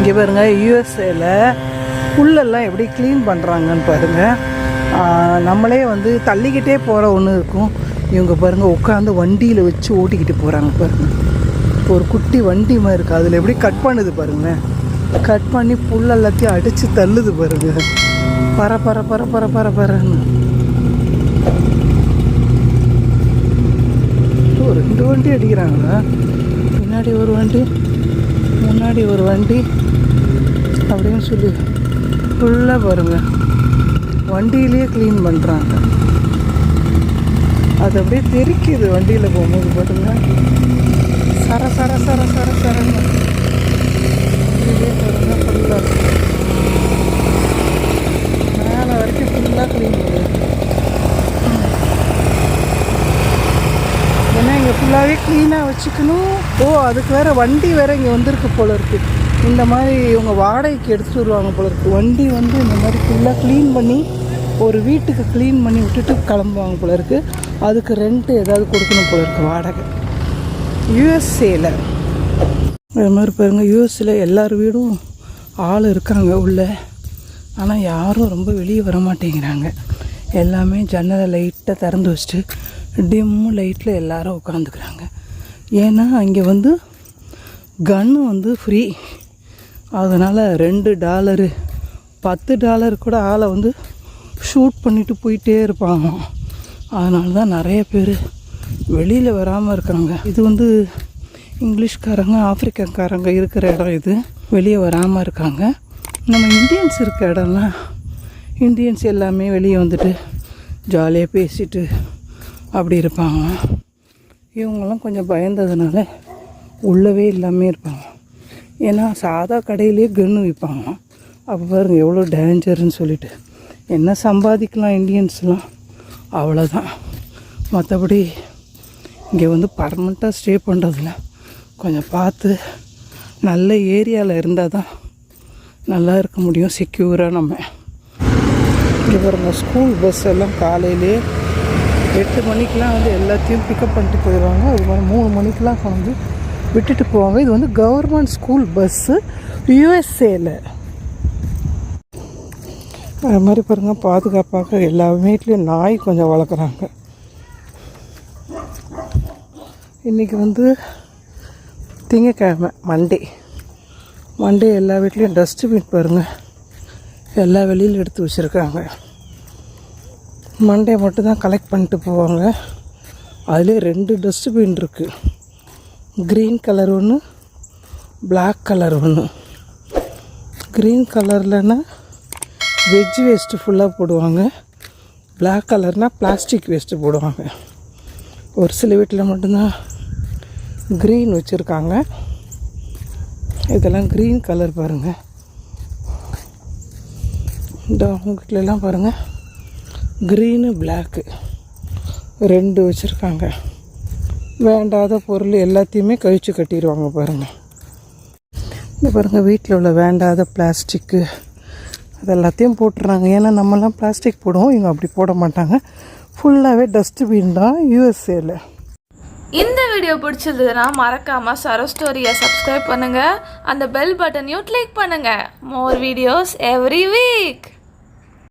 இங்கே பாருங்கள் யூஎஸ்ஏல புல்லெல்லாம் எப்படி க்ளீன் பண்ணுறாங்கன்னு பாருங்கள் நம்மளே வந்து தள்ளிக்கிட்டே போகிற ஒன்று இருக்கும். இவங்க பாருங்கள் உட்காந்து வண்டியில் வச்சு ஓட்டிக்கிட்டு போகிறாங்க பாருங்கள் ஒரு குட்டி வண்டி மாதிரி இருக்குது அதில் எப்படி கட் பண்ணுது பாருங்களேன். கட் பண்ணி புல் எல்லாத்தையும் அடித்து தள்ளுது பாருங்க. பர பர பர பர பர பரன்னு. ரெண்டு வண்டி அடிக்கிறாங்களா? பின்னாடி ஒரு வண்டி. முன்னாடி ஒரு வண்டி. அப்படின்னு சொல்லி ஃபுல்லாக பாருங்க. வண்டியிலேயே க்ளீன் பண்ணுறாங்க அது அப்படியே தெரிக்குது வண்டியில் போகும்போது பாருங்க சர சர சர சர சரன்னு. வண்டியிலே பாருங்க ஃபுல்லாக மேலே வரைக்கும் ஃபுல்லாக க்ளீன் பண்ணுது நல்லாவே க்ளீனாக வச்சுக்கணும். ஓ அதுக்கு வேறு வண்டி வேறு இங்கே வந்திருக்கு போல இருக்குது இந்த மாதிரி இவங்க வாடகைக்கு எடுத்துகிட்டு வருவாங்க போல இருக்குது வண்டி வந்து இந்த மாதிரி ஃபுல்லாக க்ளீன் பண்ணி ஒரு வீட்டுக்கு க்ளீன் பண்ணி விட்டுட்டு கிளம்புவாங்க போல இருக்குது அதுக்கு ரெண்ட்டு ஏதாவது கொடுக்கணும் போல இருக்குது வாடகை யூஎஸ்ஏல அது மாதிரி பாருங்கள் யூஎஸ்ஏல எல்லார் வீடும் ஆள் இருக்காங்க உள்ளே. ஆனால் யாரும் ரொம்ப வெளியே வர மாட்டேங்கிறாங்க எல்லாமே ஜன்னலை லைட்டாக திறந்து வச்சுட்டு டிம்மு லைட்டில் எல்லாரும் உட்காந்துக்கிறாங்க ஏன்னா அங்கே வந்து கன்னு வந்து ஃப்ரீ அதனால் ரெண்டு டாலரு பத்து டாலர் கூட ஆளை வந்து ஷூட் பண்ணிட்டு போயிட்டே இருப்பாங்க. அதனால தான் நிறைய பேர் வெளியில் வராமல் இருக்கிறாங்க. இது வந்து இங்கிலீஷ்காரங்க ஆப்பிரிக்காக்காரங்க இருக்கிற இடம் இது. வெளியே வராமல் இருக்காங்க. நம்ம இந்தியன்ஸ் இருக்க இடம்லாம் இந்தியன்ஸ் எல்லாமே வெளியே வந்துட்டு ஜாலியாக பேசிட்டு அப்படி இருப்பாங்க. இவங்கெல்லாம் கொஞ்சம் பயந்ததுனால உள்ளவே இல்லாமல் இருப்பாங்க. ஏன்னா சாதா கடையிலேயே கன்று விற்பாங்க. அப்போ பாருங்க எவ்வளோ டேஞ்சர்னு சொல்லிட்டு. என்ன சம்பாதிக்கலாம் இண்டியன்ஸ்லாம் அவ்வளோதான் மற்றபடி இங்கே வந்து பர்மனெண்ட்டாக ஸ்டே பண்ணுறதில்ல கொஞ்சம் பார்த்து நல்ல ஏரியாவில் இருந்தால் தான் நல்லா இருக்க முடியும் செக்யூராக நம்ம. இங்கே பாருங்கள் ஸ்கூல் பஸ் எல்லாம் காலையிலே எட்டு மணிக்கெலாம் வந்து எல்லாத்தையும் பிக்கப் பண்ணிட்டு போயிடுவாங்க. அது மாதிரி மூணு மணிக்கெலாம் வந்து விட்டுட்டு போவாங்க. இது வந்து கவர்மெண்ட் ஸ்கூல் பஸ்ஸு யூஎஸ்ஏல அது மாதிரி பாருங்கள் பாதுகாப்பாக எல்லா வீட்லேயும் நாய் கொஞ்சம் வளர்க்குறாங்க. இன்றைக்கி வந்து திங்கக்கிழமை மண்டே மண்டே எல்லா வீட்லேயும் டஸ்ட்பின் பாருங்கள் எல்லா வெளியில் எடுத்து வச்சுருக்காங்க. மண்டே மட்டும் தான் கலெக்ட் பண்ணிட்டு போவாங்க. அதிலே ரெண்டு டஸ்ட்பின் இருக்குது க்ரீன் கலர் ஒன்று பிளாக் கலர் ஒன்று க்ரீன் கலர்லனா வெஜ் வேஸ்ட்டு ஃபுல்லாக போடுவாங்க. பிளாக் கலர்னால் பிளாஸ்டிக் வேஸ்ட்டு போடுவாங்க. ஒரு சில வீட்டில் மட்டும்தான் க்ரீன் வச்சுருக்காங்க. இதெல்லாம் க்ரீன் கலர் பாருங்கள் இந்த அவங்க வீட்டிலலாம் பாருங்கள் க்ரீனு பிளாக்கு ரெண்டு வச்சுருக்காங்க. வேண்டாத பொருள் எல்லாத்தையுமே கழிச்சு கட்டிடுவாங்க பாருங்கள் இந்த பாருங்கள் வீட்டில் உள்ள வேண்டாத பிளாஸ்டிக்கு அது எல்லாத்தையும் போட்டுறாங்க. ஏன்னா நம்மலாம் பிளாஸ்டிக் போடுவோம் இவங்க அப்படி போட மாட்டாங்க. ஃபுல்லாகவே டஸ்ட்பின் தான் யூஎஸ்ஏல இந்த வீடியோ பிடிச்சிருந்ததுன்னா மறக்காம சரோ ஸ்டோரியை சப்ஸ்கிரைப் பண்ணுங்க. அந்த பெல் பட்டனையும் கிளிக் பண்ணுங்க. More videos every week